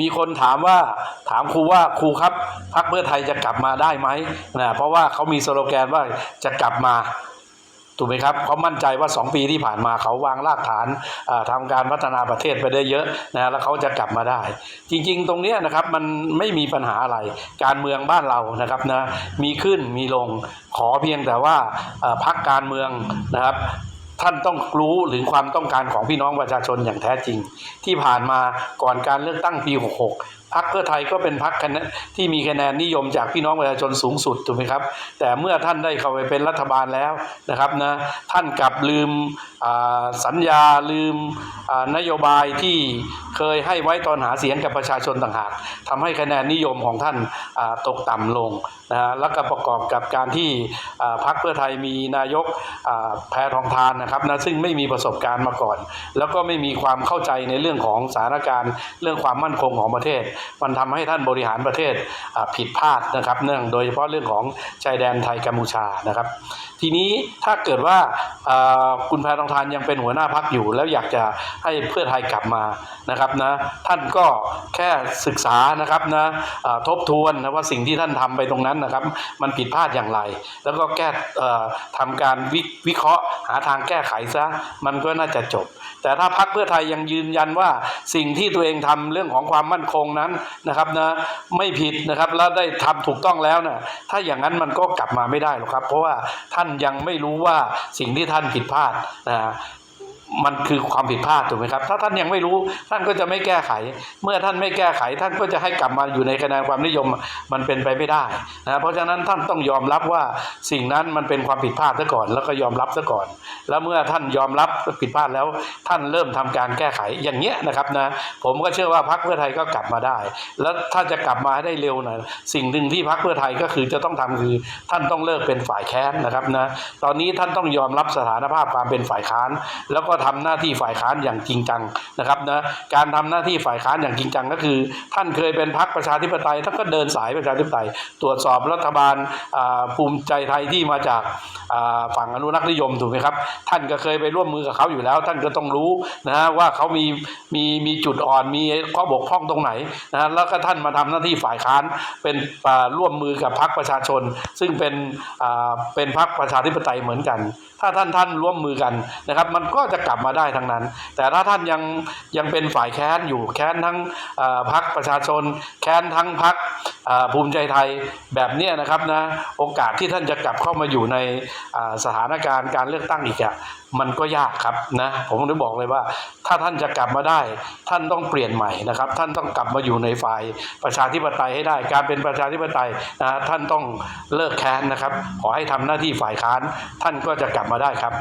มีคนถามว่าถามครูว่าครูครับพักเพื่อไทยจะกลับมาได้ไหมนะเพราะว่าเขามีสโลแกนว่าจะกลับมาถูกไหมครับเขามั่นใจว่า 2 ปีที่ผ่านมาเขาวางรากฐานอ่าทำการพัฒนาประเทศไปได้เยอะนะแล้วเขาจะกลับมาได้ จริงๆ ตรงนี้นะครับมันไม่มีปัญหาอะไรการเมืองบ้านเรานะครับนะมีขึ้นมีลงขอเพียงแต่ว่าพักการเมืองนะครับ ท่านต้องรู้ถึงความต้องการของพี่น้องประชาชนอย่างแท้จริง ที่ผ่านมาก่อนการเลือกตั้งปี 66 พักเพื่อไทยก็เป็นพักที่มีคะแนนนิยมจากพี่น้องประชาชนสูงสุดถูกไหมครับ แต่เมื่อท่านได้เข้าไปเป็นรัฐบาลแล้วนะครับนะท่านกลับลืมสัญญาลืมนโยบายที่ เคยให้ไว้ตอนหาเสียงกับประชาชนต่างหากทำให้คะแนนนิยมของท่านตกต่ำลงนะฮะแล้วก็ประกอบกับการที่อ่าพักเพื่อไทยมีนายกแพทองทานนะครับนะซึ่งไม่มีประสบการณ์มาก่อน แล้วก็ไม่มีความเข้าใจในเรื่องของสถานการณ์เรื่องความมั่นคงของประเทศ มันทำให้ท่านบริหารประเทศผิดพลาดนะครับ เนื่องโดยเฉพาะเรื่องของชายแดนไทยกัมพูชานะครับ ทีนี้ถ้าเกิดว่าคุณแพทองทานยังเป็นหัวหน้าพักอยู่ แล้วอยากจะให้เพื่อไทยกลับมานะครับนะท่านก็แค่ศึกษานะครับนะทบทวนนะว่าสิ่งที่ท่านทำไปตรงนั้นนะครับ มันผิดพลาดอย่างไร แล้วก็แก้เอ่อทำการวิวิเคราะห์หาทางแก้ไขซะมันก็น่าจะจบ แต่ถ้าพักเพื่อไทยยังยืนยันว่าสิ่งที่ตัวเองทำเรื่องของความมั่นคงนั้นนะครับนะไม่ผิดนะครับแล้วได้ทำถูกต้องแล้วนะถ้าอย่างนั้นมันก็กลับมาไม่ได้หรอกครับ เพราะว่าท่านยังไม่รู้ว่าสิ่งที่ท่านผิดพลาดนะ มันคือความผิดพลาดถูกไหมครับ ถ้าท่านยังไม่รู้ท่านก็จะไม่แก้ไข เมื่อท่านไม่แก้ไข ท่านก็จะให้กลับมาอยู่ในคะแนนความนิยมมันเป็นไปไม่ได้นะเพราะฉะนั้นท่านต้องยอมรับว่าสิ่งนั้นมันเป็นความผิดพลาดซะก่อน แล้วก็ยอมรับซะก่อน แล้วเมื่อท่านยอมรับผิดพลาดแล้ว ท่านเริ่มทำการแก้ไขอย่างเงี้ยนะครับนะผมก็เชื่อว่าพรรคเพื่อไทยก็กลับมาได้ แล้วถ้าจะกลับมาให้ได้เร็วหน่อยสิ่งหนึ่งที่พรรคเพื่อไทยก็คือจะต้องทำคือท่านต้องเลิกเป็นฝ่ายแค้นนะครับนะตอนนี้ท่านต้องยอมรับสถานภาพความเป็นฝ่ายค้านแล้วก็ทำหน้าที่ฝ่ายค้านอย่างจริงจังนะครับนะการทำหน้าที่ฝ่ายค้านอย่างจริงจังก็คือ ท่านเคยเป็นพรรคประชาธิปไตยท่านก็เดินสายประชาธิปไตย ตรวจสอบรัฐบาลภูมิใจไทยที่มาจากฝั่งอนุรักษ์นิยมถูกไหมครับ ท่านก็เคยไปร่วมมือกับเขาอยู่แล้ว ท่านก็ต้องรู้นะฮะว่าเขามีมีมีจุดอ่อนมีข้อบกพร่องตรงไหนนะแล้วก็ท่านมาทำหน้าที่ฝ่ายค้านเป็นร่วมมือกับพรรคประชาชน ซึ่งเป็นเป็นพรรคประชาธิปไตยเหมือนกัน ถ้าท่านท่านร่วมมือกันนะครับ มันก็จะกลับมาได้ทั้งนั้น แต่ถ้าท่านยังยังเป็นฝ่ายแค้นอยู่แค้นทั้งพรรคประชาชน แค้นทั้งพรรคภูมิใจไทยแบบนี้นะครับนะโอกาสที่ท่านจะกลับเข้ามาอยู่ในสถานการณ์การเลือกตั้งอีกอะมันก็ยากครับนะผมถึงบอกเลยว่า ถ้าท่านจะกลับมาได้ ท่านต้องเปลี่ยนใหม่นะครับ ท่านต้องกลับมาอยู่ในฝ่ายประชาธิปไตยให้ได้ การเป็นประชาธิปไตยนะท่านต้องเลิกแค้นนะครับ ขอให้ทำหน้าที่ฝ่ายค้าน ท่านก็จะกลับมาได้ครับ